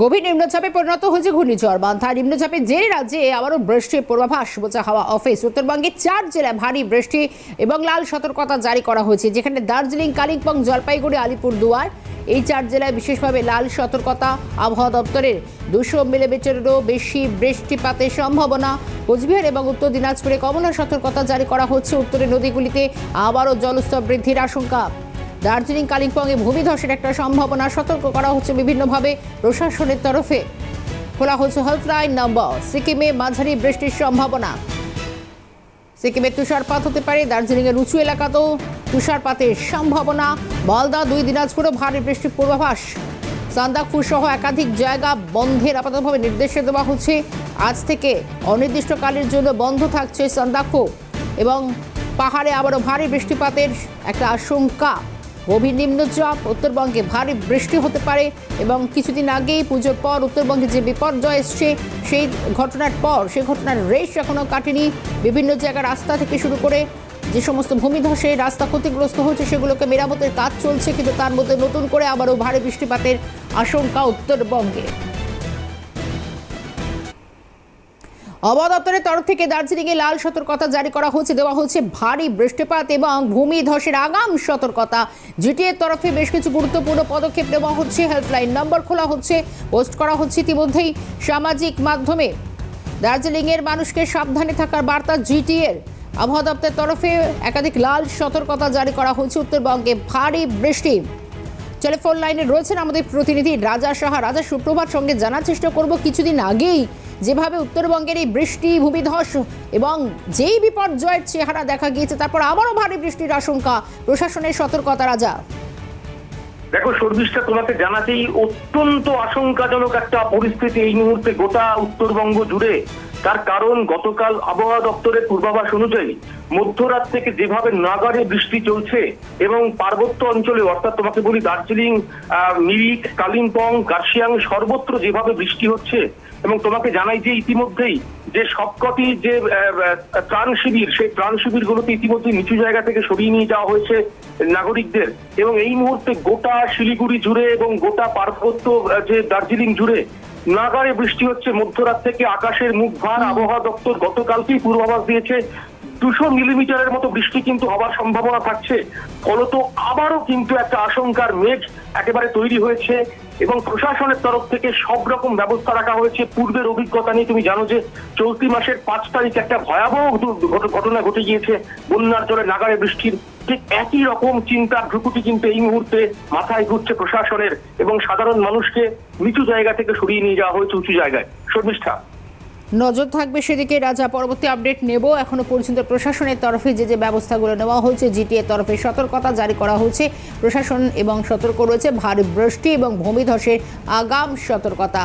গভীর নিম্নচাপে পরিণত হয়েছে ঘূর্ণিঝড়। বান্থা নিম্নচাপে যে রাজ্যে আবারও বৃষ্টির পূর্বাভাস বোঝা হাওয়া অফিস। উত্তরবঙ্গের চার জেলায় ভারী বৃষ্টি এবং লাল সতর্কতা জারি করা হয়েছে, যেখানে দার্জিলিং, কালিম্পং, জলপাইগুড়ি, আলিপুরদুয়ার, এই চার জেলায় বিশেষভাবে লাল সতর্কতা আবহাওয়া দপ্তরের দুশো মিলিমিটারেরও বেশি বৃষ্টিপাতের সম্ভাবনা। কোচবিহার এবং উত্তর দিনাজপুরে কমলা সতর্কতা জারি করা হচ্ছে। উত্তরের নদীগুলিতে আবারও জলস্তর বৃদ্ধির আশঙ্কা। দার্জিলিং কালিম্পংয়ে ভূমিধসের একটা সম্ভাবনা সতর্ক করা হচ্ছে বিভিন্নভাবে প্রশাসনের তরফে। খোলা হচ্ছে হেল্পলাইন নম্বর সিকিমে মাঝারি বৃষ্টির সম্ভাবনা। সিকিমে তুষারপাত হতে পারে, দার্জিলিংয়ের উঁচু এলাকাতেও তুষারপাতের সম্ভাবনা। মালদা, দুই দিনাজপুরে ভারী বৃষ্টির পূর্বাভাস। সান্দাকফু সহ একাধিক জায়গা বন্ধের আপাততভাবে নির্দেশ দেওয়া হচ্ছে। আজ থেকে অনির্দিষ্টকালের জন্য বন্ধ থাকছে সান্দাকফু এবং পাহাড়ে আবারও ভারী বৃষ্টিপাতের একটা আশঙ্কা। গভীর নিম্নচাপ উত্তরবঙ্গে ভারী বৃষ্টি হতে পারে এবং কিছুদিন আগেই পুজোর পর উত্তরবঙ্গে যে বিপর্যয় এসছে, সেই ঘটনার পর, সেই ঘটনার রেশ এখনও কাটেনি। বিভিন্ন জায়গার রাস্তা থেকে শুরু করে যে সমস্ত ভূমিধসে রাস্তা ক্ষতিগ্রস্ত হচ্ছে, সেগুলোকে মেরামতের কাজ চলছে, কিন্তু তার মধ্যে নতুন করে আবারও ভারী বৃষ্টিপাতের আশঙ্কা উত্তরবঙ্গে। আবহাওয়া দপ্তরের তরফ থেকে দার্জিলিংয়ে লাল সতর্কতা জারি করা হচ্ছে, দেওয়া হচ্ছে ভারী বৃষ্টিপাত এবং ভূমি ধসের আগাম সতর্কতা। জিটিএর তরফে বেশ কিছু গুরুত্বপূর্ণ পদক্ষেপ নেওয়া হচ্ছে, হেল্পলাইন নম্বর খোলা হচ্ছে, পোস্ট করা হচ্ছে ইতিমধ্যেই সামাজিক মাধ্যমে। দার্জিলিংয়ের মানুষকে সাবধানে থাকার বার্তা জিটিএর। আবহাওয়া দপ্তরের তরফে একাধিক লাল সতর্কতা জারি করা হয়েছে উত্তরবঙ্গে ভারী বৃষ্টি। টেলিফোন লাইনে রয়েছেন আমাদের প্রতিনিধি রাজা সাহা। রাজা সুপ্রভাত সঙ্গে জানার চেষ্টা করব, কিছুদিন আগেই যেভাবে উত্তরবঙ্গের এই বৃষ্টি, ভূমিধস এবং যেই বিপর্যয়ের চেহারা দেখা গিয়েছে, তারপর আবারও ভারী বৃষ্টির আশঙ্কা। প্রশাসনের সতর্কতা, রাজা। দেখো সর্বিশটা তোমাকে জানাতেই অত্যন্ত আশঙ্কাজনক একটা পরিস্থিতি এই মুহূর্তে গোটা উত্তরবঙ্গ জুড়ে। তার কারণ গতকাল আবহাওয়া দপ্তরের পূর্বাভাস অনুযায়ী মধ্যরাত থেকে যেভাবে নাগারে বৃষ্টি চলছে এবং পার্বত্য অঞ্চলে, অর্থাৎ তোমাকে বলি দার্জিলিং মিরিক, কালিম্পং কার্শিয়াং সর্বত্র যেভাবে বৃষ্টি হচ্ছে এবং তোমাকে জানাই যে ইতিমধ্যেই যে সবকটি যে ত্রাণ শিবির, সেই ত্রাণ শিবিরগুলোতে ইতিমধ্যে নিচু জায়গা থেকে সরিয়ে নিয়ে যাওয়া হয়েছে নাগরিকদের এবং এই মুহূর্তে গোটা শিলিগুড়ি জুড়ে এবং গোটা পার্বত্য যে দার্জিলিং জুড়ে নাগারে বৃষ্টি হচ্ছে। মধ্যরাত থেকে আকাশের মুখ ভার আবহাওয়া দপ্তর গতকালকেই পূর্বাভাস দিয়েছে। দুশো মিলিমিটারের মতো বৃষ্টি কিন্তু হওয়ার সম্ভাবনা থাকছে। ফলত আবারও কিন্তু একটা আশঙ্কার মেঘ একেবারে তৈরি হয়েছে এবং প্রশাসনের তরফ থেকে সব রকম ব্যবস্থা রাখা হয়েছে। পূর্বের অভিজ্ঞতা নিয়ে তুমি জানো যে চলতি মাসের পাঁচ তারিখ একটা ভয়াবহ ঘটনা ঘটে গিয়েছে বন্যার জলে নাগারে বৃষ্টির। ঠিক একই রকম চিন্তার ভ্রুকুটি কিন্তু এই মুহূর্তে মাথায় ঘুরছে প্রশাসনের এবং সাধারণ মানুষকে নিচু জায়গা থেকে সরিয়ে নিয়ে যাওয়া হয়েছে উঁচু জায়গায়। শর্মিষ্ঠা। নজর থাকবে সেদিকে। রাজা, পরবর্তী আপডেট নেব। এখনও পর্যন্ত প্রশাসনের তরফে যে যে ব্যবস্থাগুলো নেওয়া হয়েছে, জিটিএ তরফে সতর্কতা জারি করা হয়েছে। প্রশাসন এবং সতর্ক রয়েছে ভারী বৃষ্টি এবং ভূমিধসের আগাম সতর্কতা।